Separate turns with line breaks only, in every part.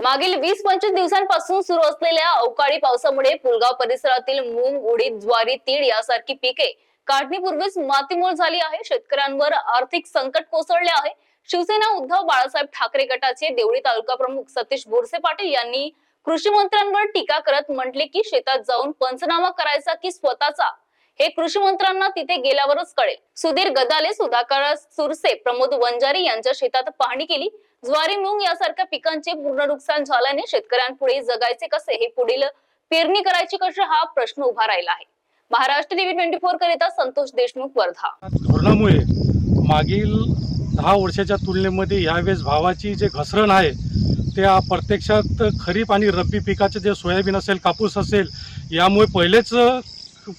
मागील वीस पंचवीस दिवसांपासून सुरू असलेल्या अवकाळी पावसामुळे पुलगाव परिसरातील मूंग उडीद ज्वारी तीळ यासारखी पिके काढणीपूर्वीच मातीमोल झाली आहे. शेतकऱ्यांवर आर्थिक संकट कोसळले आहे. शिवसेना उद्धव बाळासाहेब ठाकरे गटाचे देवळी तालुका प्रमुख सतीश बोरसे पाटील यांनी कृषी मंत्र्यांवर टीका करत म्हटले की शेतात जाऊन पंचनामा करायचा की स्वतःचा? हे कृषी मंत्र्यांना तिथे गेल्यावरच कळेल. सुधीर गदाले सुधाकर सुरसे प्रमोद वंजारी यांच्या शेतात पाहणी केली. ज्वारी मुंग यासारख्या पिकांचे पूर्ण नुकसान झाल्याने शेतकऱ्यांपुढे जगायचे कसे हे पुढील पेरणी करायची कशी हा प्रश्न उभा राहिला आहे. महाराष्ट्र टीव्ही ट्वेंटी फोर करिता संतोष देशमुख वर्धा.
धोरणामुळे मागील दहा वर्षाच्या तुलनेमध्ये यावेळेस भावाची जे घसरण आहे त्या प्रत्यक्षात खरीप आणि रब्बी पिकाचे जे सोयाबीन असेल कापूस असेल यामुळे पहिलेच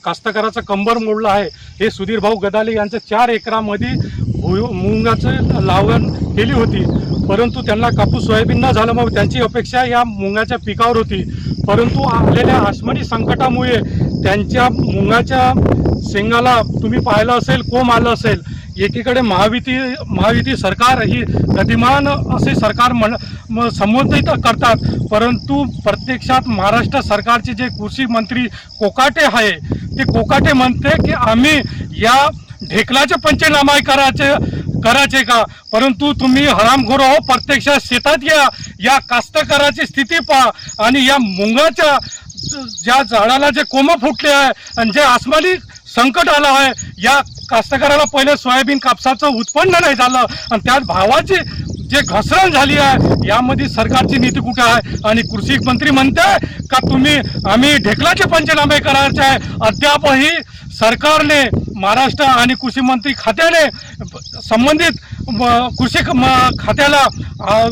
कास्तकाराचा कंबर मोडला आहे. हे सुधीर भाऊ गदाले यांच्या चार एकरामध्ये भुई मुंगाचं लावण केली होती. परंतु त्यांना कापूस सोयाबीन न झालं मग त्यांची अपेक्षा या मुंगाच्या पिकावर होती. परंतु आलेल्या आसमानी संकटामुळे त्यांच्या मुंगाच्या शेंगाला तुम्ही पाहिलं असेल कोंब आलं असेल एकीकडे महायुती महायुती सरकार ही गतिमान असे सरकार म्हण म- संबोधित करतात परंतु प्रत्यक्षात महाराष्ट्र सरकारचे जे कृषी मंत्री कोकाटे आहे ते कोकाटे म्हणते की आम्ही या ढेकलाचे पंचनामा करायचे करायचे का? परंतु तुम्ही हरामखोर हो प्रत्यक्षात शेतात या या कास्तकाराची स्थिती पहा आणि या मुंगाच्या ज्या झाडाला जे कोंब फुटले आहे आणि जे आसमानी संकट आलं आहे. या कास्तकाराला पहिले सोयाबीन कापसाचं उत्पन्न नाही झालं. आणि त्यात भावाची जे घसरण झाली आहे यामध्ये सरकारची नीती कुठे आहे? आणि कृषी मंत्री म्हणते का तुम्ही आम्ही ढेकलाचे पंचनामे करायचे आहे. अद्यापही सरकारने महाराष्ट्र आणि कृषी मंत्री खात्याने संबंधित कृषी म- खात्याला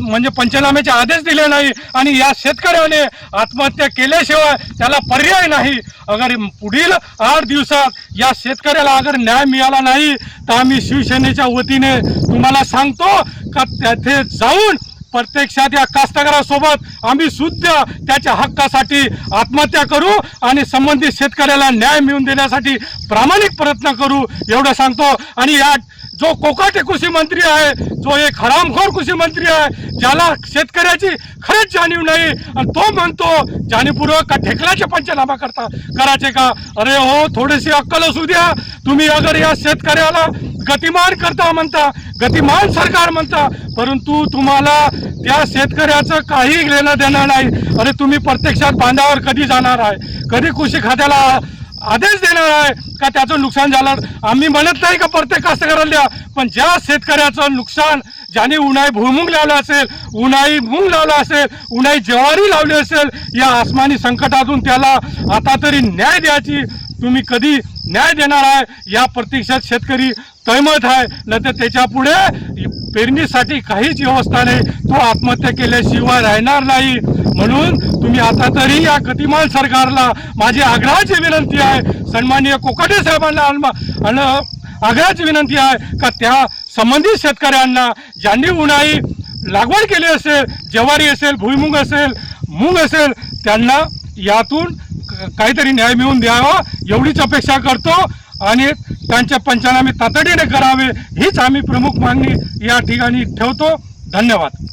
म्हणजे पंचनाम्याचे आदेश दिले नाही आणि या शेतकऱ्याने आत्महत्या केल्याशिवाय त्याला पर्याय नाही. अगर पुढील आठ दिवसात या शेतकऱ्याला अगर न्याय मिळाला नाही तर आम्ही शिवसेनेच्या वतीने तुम्हाला सांगतो का तेथे जाऊन प्रत्यक्षात या कास्तकारासोबत आम्ही सुद्धा त्याच्या हक्कासाठी आत्महत्या करू आणि संबंधित शेतकऱ्याला न्याय मिळवून देण्यासाठी प्रामाणिक प्रयत्न करू एवढं सांगतो. आणि या जो कोकाटे कृषी मंत्री आहे जो एक हरामखोर कृषी मंत्री आहे ज्याला शेतकऱ्याची खरंच जाणीव नाही आणि तो म्हणतो जाणीवपूर्वक का ढेकलाचे पंचनामा करता? करायचे का? अरे हो थोडीशी अक्कल असू द्या. तुम्ही अगर या शेतकऱ्याला गतिमान करता म्हणता गतिमान सरकार म्हणता परंतु तुम्हाला त्या शेतकऱ्याचं काही लेणं देणं नाही. अरे तुम्ही प्रत्यक्षात बांधावर कधी जाणार आहे? कधी कृषी खात्याला आदेश देणार आहे का त्याचं नुकसान झालं? आम्ही म्हणत नाही का प्रत्येक कास्तकाराला द्या पण ज्या शेतकऱ्याचं नुकसान ज्याने उन्हाळी भुईमुंग लावला असेल उन्हाळी मूग लावला असेल उन्हाळी ज्वारी लावली असेल या आसमानी संकटातून त्याला आता तरी न्याय द्यायची तुम्ही कधी न्याय देणार आहे? या प्रतीक्षात शेतकरी तैमत आहे. न तर त्याच्या पुढे पेरणीसाठी काहीच व्यवस्था नाही. तो आत्महत्या केल्याशिवाय राहणार नाही. म्हणून तुम्ही आता तरी या गतिमान सरकारला माझी आग्रहाची विनंती आहे. सन्माननीय कोकाटे साहेबांना आग्रहाची विनंती आहे का त्या संबंधित शेतकऱ्यांना ज्यांनी उन्हाळी लागवड केली असेल ज्वारी असेल भुईमुग असेल मूग असेल त्यांना यातून काहीतरी न्याय मिळवून द्यावा एवढीच अपेक्षा करतो आणि त्यांचे पंचनामे तातडीने करावे हीच आम्ही प्रमुख मागणी या ठिकाणी ठेवतो. धन्यवाद.